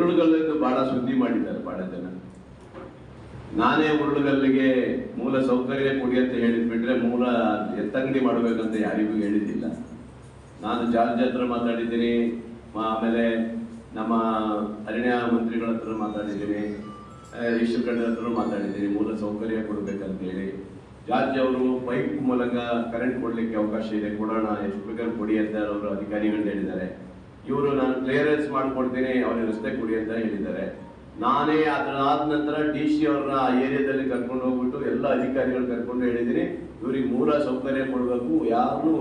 ಉರುಳುಗಲ್ಲೆಂದು ಬಹಳ ಸುದ್ದಿ ಮಾಡಿದ್ದಾರೆ ಬಹಳ ಜನ. ನಾನೇ ಉರುಳುಗಲ್ಲಿಗೆ ಮೂಲ ಸೌಕರ್ಯ ಕೊಡಿ ಅಂತ ಹೇಳಿದ್ ಬಿಟ್ರೆ ಮೂಲ ಎತ್ತಂಗಡಿ ಮಾಡಬೇಕಂತ ಯಾರಿಗೂ ಹೇಳಿದ್ದಿಲ್ಲ. ನಾನು ಜಾರ್ಜ್ ಹತ್ರ ಮಾತಾಡಿದ್ದೀನಿ ಆಮೇಲೆ ನಮ್ಮ ಅರಣ್ಯ ಮಂತ್ರಿಗಳ ಹತ್ರ ಮಾತಾಡಿದ್ದೀನಿ ಈಶ್ವರ ಹತ್ರ ಮಾತಾಡಿದ್ದೀನಿ, ಮೂಲ ಸೌಕರ್ಯ ಕೊಡ್ಬೇಕಂತ ಹೇಳಿ. ಜಾರ್ಜ್ ಅವರು ಪೈಪ್ ಮೂಲಕ ಕರೆಂಟ್ ಕೊಡ್ಲಿಕ್ಕೆ ಅವಕಾಶ ಇದೆ, ಕೊಡೋಣ, ಎಷ್ಟು ಬೇಕಾದ್ರೂ ಕೊಡಿ ಅಂತ ಅವರು ಅಧಿಕಾರಿಗಳು ಹೇಳಿದ್ದಾರೆ. ಇವರು ನಾನು ಕ್ಲಿಯರೆನ್ಸ್ ಮಾಡ್ಕೊಡ್ತೀನಿ, ಅವ್ರಿಗೆ ರಸ್ತೆ ಕೊಡಿ ಅಂತ ಹೇಳಿದ್ದಾರೆ. ನಾನೇ ಅದರ ಆದ ನಂತರ ಡಿ ಸಿ ಅವ್ರನ್ನ ಏರಿಯಾದಲ್ಲಿ ಕರ್ಕೊಂಡು ಹೋಗ್ಬಿಟ್ಟು ಎಲ್ಲ ಅಧಿಕಾರಿಗಳು ಕರ್ಕೊಂಡು ಹೇಳಿದ್ದೀನಿ, ಇವ್ರಿಗೆ ಮೂಲ ಸೌಕರ್ಯ ಕೊಡಬೇಕು ಯಾರು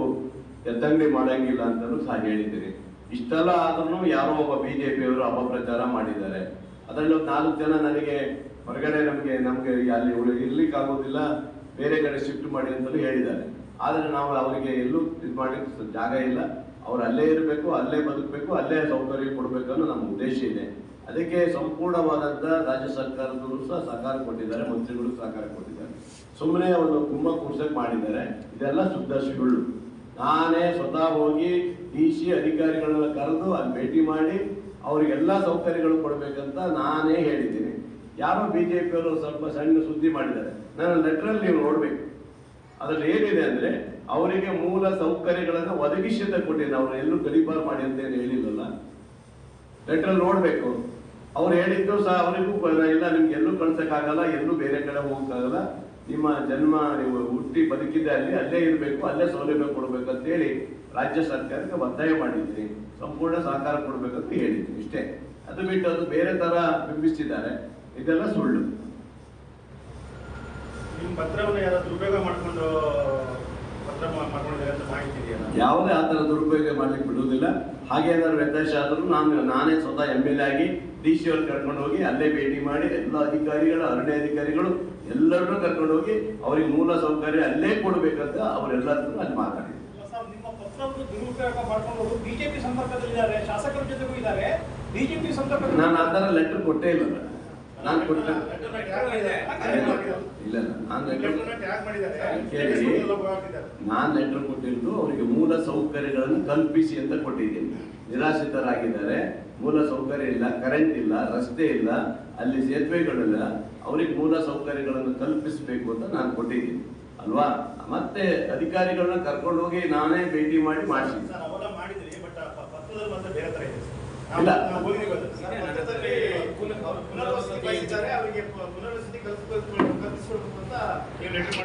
ಎತ್ತಂಗಡಿ ಮಾಡಂಗಿಲ್ಲ ಅಂತಲೂ ಸಹ ಹೇಳಿದ್ದೀನಿ. ಇಷ್ಟೆಲ್ಲ ಆದ್ರೂ ಯಾರೋ ಒಬ್ಬ ಬಿ ಬಿಜೆಪಿ ಅವರು ಅಪಪ್ರಚಾರ ಮಾಡಿದ್ದಾರೆ. ಅದರಲ್ಲಿ ನಾಲ್ಕು ಜನ ನನಗೆ ಹೊರಗಡೆ ನಮಗೆ ನಮಗೆ ಅಲ್ಲಿ ಇರ್ಲಿಕ್ಕೆ ಆಗೋದಿಲ್ಲ ಬೇರೆ ಕಡೆ ಶಿಫ್ಟ್ ಮಾಡಿ ಅಂತಲೂ ಹೇಳಿದ್ದಾರೆ. ಆದರೆ ನಾವು ಅವರಿಗೆ ಎಲ್ಲೂ ಇದು ಮಾಡಲಿಕ್ಕೆ ಜಾಗ ಇಲ್ಲ. ಅವ್ರು ಅಲ್ಲೇ ಇರಬೇಕು, ಅಲ್ಲೇ ಬದುಕಬೇಕು, ಅಲ್ಲೇ ಸೌಕರ್ಯ ಕೊಡಬೇಕು ಅನ್ನೋ ನಮ್ಮ ಉದ್ದೇಶ ಇದೆ. ಅದಕ್ಕೆ ಸಂಪೂರ್ಣವಾದಂತ ರಾಜ್ಯ ಸರ್ಕಾರದವರು ಸಹ ಸಹಕಾರ ಕೊಟ್ಟಿದ್ದಾರೆ, ಮಂತ್ರಿಗಳು ಸಹಕಾರ ಕೊಟ್ಟಿದ್ದಾರೆ. ಸುಮ್ಮನೆ ಒಂದು ಕುಂಭ ಕುರ್ಸಕ್ ಮಾಡಿದ್ದಾರೆ. ಇದೆಲ್ಲ ಶುದ್ಧ ನಾನೇ ಸ್ವತಃ ಹೋಗಿ ಡಿ ಸಿ ಅಧಿಕಾರಿಗಳನ್ನ ಕರೆದು ಅಲ್ಲಿ ಭೇಟಿ ಮಾಡಿ ಅವರಿಗೆಲ್ಲ ಸೌಕರ್ಯಗಳು ಕೊಡಬೇಕಂತ ನಾನೇ ಹೇಳಿದ್ದೀನಿ. ಯಾವ ಬಿ ಜೆ ಪಿಯವರು ಸ್ವಲ್ಪ ಸಣ್ಣ ಸುದ್ದಿ ಮಾಡಿದ್ದಾರೆ. ನನ್ನ ಲೆಟ್ರಲ್ಲಿ ನೀವು ನೋಡಬೇಕು. ಅದರಲ್ಲಿ ಏನಿದೆ ಅಂದ್ರೆ ಅವರಿಗೆ ಮೂಲ ಸೌಕರ್ಯಗಳನ್ನು ಒದಗಿಸಿದ ಕೊಟ್ಟಿದ್ದೆ ಅವ್ರು ಎಲ್ಲೂ ಗಡಿಪಾರ್ ಮಾಡಿ ಅಂತ ಏನು ಹೇಳಿಲ್ಲಲ್ಲ? ಲೆಟ್ರಲ್ಲಿ ನೋಡ್ಬೇಕು. ಅವ್ರು ಹೇಳಿದ್ದು ಸಹ ಅವರಿಗೂ ಇಲ್ಲ, ನಿಮ್ಗೆ ಎಲ್ಲೂ ಕಳ್ಸಕ್ಕಾಗಲ್ಲ, ಎಲ್ಲೂ ಬೇರೆ ಕಡೆ ಹೋಗಕ್ಕಾಗಲ್ಲ. ನಿಮ್ಮ ಜನ್ಮ, ನೀವು ಹುಟ್ಟಿ ಬದುಕಿದ್ದೆ ಅಲ್ಲಿ, ಅಲ್ಲೇ ಇರಬೇಕು, ಅಲ್ಲೇ ಸೌಲಭ್ಯ ಕೊಡಬೇಕು ಅಂತ ಹೇಳಿ ರಾಜ್ಯ ಸರ್ಕಾರಕ್ಕೆ ಒತ್ತಾಯ ಮಾಡಿದ್ದೀನಿ ಸಂಪೂರ್ಣ ಸಹಕಾರ ಕೊಡಬೇಕಂತ ಹೇಳಿದ್ವಿ ಇಷ್ಟೇ. ಅದು ಬಿಟ್ಟು ಅದು ಬೇರೆ ತರ ಬಿಂಬಿಸ್ತಿದ್ದಾರೆ. ಇದೆಲ್ಲ ಸುಳ್ಳು. ನಿಮ್ಮ ಪತ್ರವನ್ನು ಯಾರಾದ್ರೂ ಉಪಯೋಗ ಮಾಡ್ಕೊಂಡು ಯಾವುದೇ ಆ ಥರ ದುರುಪಯೋಗ ಮಾಡ್ಲಿಕ್ಕೆ ಬಿಡುವುದಿಲ್ಲ. ಹಾಗೆ ಏನಾದ್ರು ವ್ಯತ್ಯಾಸ ಆದರೂ ನಾನು ನಾನೇ ಸ್ವತಃ ಎಂ ಎಲ್ ಎ ಆಗಿ ಡಿ ಸಿ ಅವ್ರು ಕರ್ಕೊಂಡು ಹೋಗಿ ಅಲ್ಲೇ ಭೇಟಿ ಮಾಡಿ ಎಲ್ಲ ಅಧಿಕಾರಿಗಳು ಅರಣ್ಯ ಅಧಿಕಾರಿಗಳು ಎಲ್ಲರನ್ನೂ ಕರ್ಕೊಂಡು ಹೋಗಿ ಅವ್ರಿಗೆ ಮೂಲ ಸೌಕರ್ಯ ಅಲ್ಲೇ ಕೊಡಬೇಕಂತ ಅವರೆಲ್ಲರೂ ಅಲ್ಲಿ ಮಾತಾಡಿ ನಾನು ಆ ಥರ ಲೆಟರ್ ಕೊಟ್ಟೇ ಇಲ್ಲ. ನಾನು ಕೊಟ್ಟ. ಇಲ್ಲ ನಾನು ನಾನು ಲೆಟರ್ ಕೊಟ್ಟಿದ್ದು ಅವರಿಗೆ ಮೂಲ ಸೌಕರ್ಯಗಳನ್ನು ಕಲ್ಪಿಸಿ ಅಂತ ಕೊಟ್ಟಿದ್ದೀನಿ. ನಿರಾಶ್ರಿತರಾಗಿದ್ದಾರೆ. ಮೂಲ ಸೌಕರ್ಯ ಇಲ್ಲ ಕರೆಂಟ್ ಇಲ್ಲ ರಸ್ತೆ ಇಲ್ಲ ಅಲ್ಲಿ ಸೇತುವೆಗಳಿಲ್ಲ ಅವರಿಗೆ ಮೂಲ ಸೌಕರ್ಯಗಳನ್ನು ಕಲ್ಪಿಸಬೇಕು ಅಂತ ನಾನು ಕೊಟ್ಟಿದ್ದೀನಿ. ಅಲ್ವಾ? ಮತ್ತೆ ಅಧಿಕಾರಿಗಳನ್ನ ಕರ್ಕೊಂಡು ಹೋಗಿ ನಾನೇ ಭೇಟಿ ಮಾಡಿ ಮಾಡಿಸಿದ್ದೆ ಸರ್, ಅವೆಲ್ಲ ಮಾಡಿದ್ರಿ ಬಟ್ ಪತ್ರದಲ್ಲಿ ಮಾತ್ರ ಬೇರೆ ತರ ಇದೆ ಸರ್. ಇಲ್ಲ. ನಾವು ಓದಿದೀವಿ ಅದು.